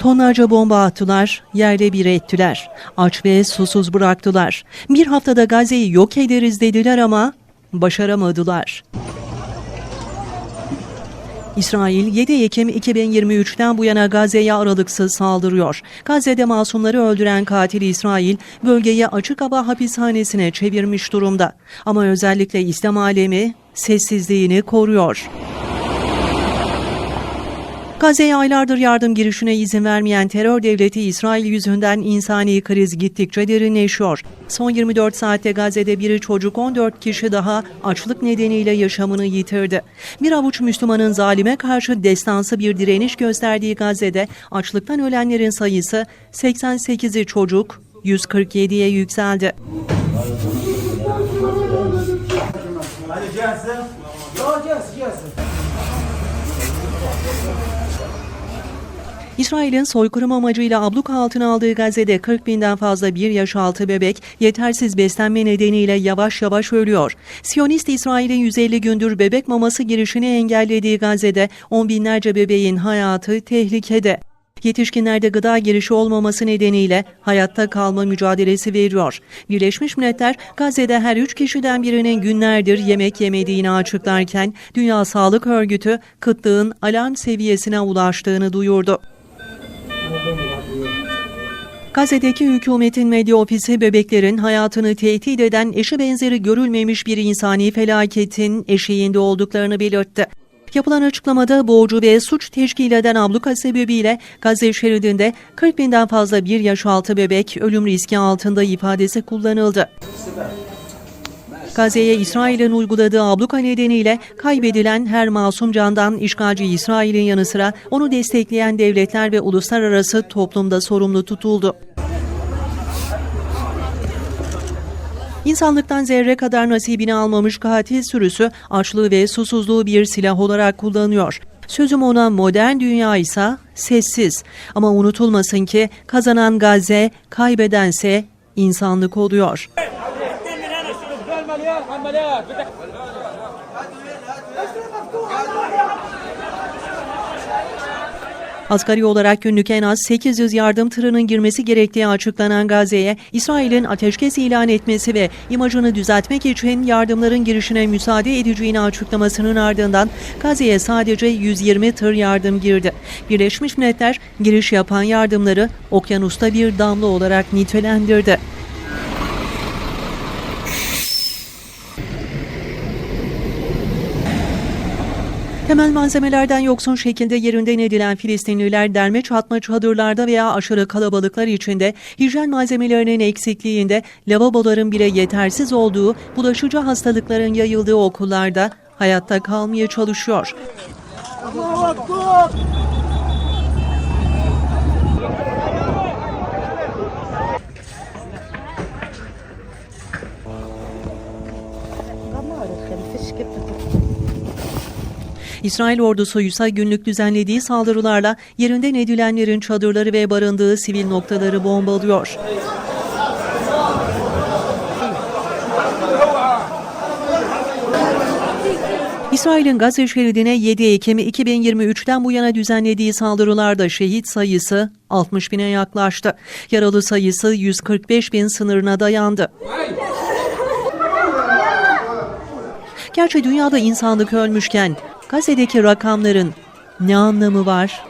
Tonlarca bomba attılar, yerle bir ettiler. Aç ve susuz bıraktılar. Bir haftada Gazze'yi yok ederiz dediler ama başaramadılar. İsrail 7 Ekim 2023'ten bu yana Gazze'ye aralıksız saldırıyor. Gazze'de masumları öldüren katil İsrail bölgeyi açık hava hapishanesine çevirmiş durumda. Ama özellikle İslam alemi sessizliğini koruyor. Gazze'ye aylardır yardım girişine izin vermeyen terör devleti İsrail yüzünden insani kriz gittikçe derinleşiyor. Son 24 saatte Gazze'de biri çocuk 14 kişi daha açlık nedeniyle yaşamını yitirdi. Bir avuç Müslümanın zalime karşı destansı bir direniş gösterdiği Gazze'de açlıktan ölenlerin sayısı 88'i çocuk, 147'ye yükseldi. Hadi gelsin. Gelsin, gelsin. İsrail'in soykırım amacıyla abluka altına aldığı Gazze'de 40 binden fazla bir yaş altı bebek yetersiz beslenme nedeniyle yavaş yavaş ölüyor. Siyonist İsrail'in 150 gündür bebek maması girişini engellediği Gazze'de on binlerce bebeğin hayatı tehlikede. Yetişkinlerde gıda girişi olmaması nedeniyle hayatta kalma mücadelesi veriyor. Birleşmiş Milletler Gazze'de her üç kişiden birinin günlerdir yemek yemediğini açıklarken Dünya Sağlık Örgütü kıtlığın alarm seviyesine ulaştığını duyurdu. Gazze'deki hükümetin medya ofisi bebeklerin hayatını tehdit eden eşi benzeri görülmemiş bir insani felaketin eşiğinde olduklarını belirtti. Yapılan açıklamada boğucu ve suç teşkil eden abluka sebebiyle Gazze şeridinde 40 binden fazla bir yaş altı bebek ölüm riski altında ifadesi kullanıldı. Gazze'ye İsrail'in uyguladığı abluka nedeniyle kaybedilen her masum candan işgalci İsrail'in yanı sıra onu destekleyen devletler ve uluslararası toplumda sorumlu tutuldu. İnsanlıktan zerre kadar nasibini almamış katil sürüsü açlığı ve susuzluğu bir silah olarak kullanıyor. Sözüm ona modern dünya ise sessiz. Ama unutulmasın ki kazanan Gazze, kaybedense insanlık oluyor. Asgari olarak günlük en az 800 yardım tırının girmesi gerektiği açıklanan Gazze'ye İsrail'in ateşkes ilan etmesi ve imajını düzeltmek için yardımların girişine müsaade edeceğini açıklamasının ardından Gazze'ye sadece 120 tır yardım girdi. Birleşmiş Milletler giriş yapan yardımları okyanusta bir damla olarak nitelendirdi. Temel malzemelerden yoksun şekilde yerinden edilen Filistinliler derme çatma çadırlarda veya aşırı kalabalıklar içinde hijyen malzemelerinin eksikliğinde lavaboların bile yetersiz olduğu, bulaşıcı hastalıkların yayıldığı okullarda hayatta kalmaya çalışıyor. Allah Allah! İsrail ordusu ise günlük düzenlediği saldırılarla yerinden edilenlerin çadırları ve barındığı sivil noktaları bombalıyor. İsrail'in Gazze şeridine 7 Ekim 2023'ten bu yana düzenlediği saldırılarda şehit sayısı 60 bine yaklaştı. Yaralı sayısı 145 bin sınırına dayandı. Gerçi dünyada insanlık ölmüşken Gazze'deki rakamların ne anlamı var?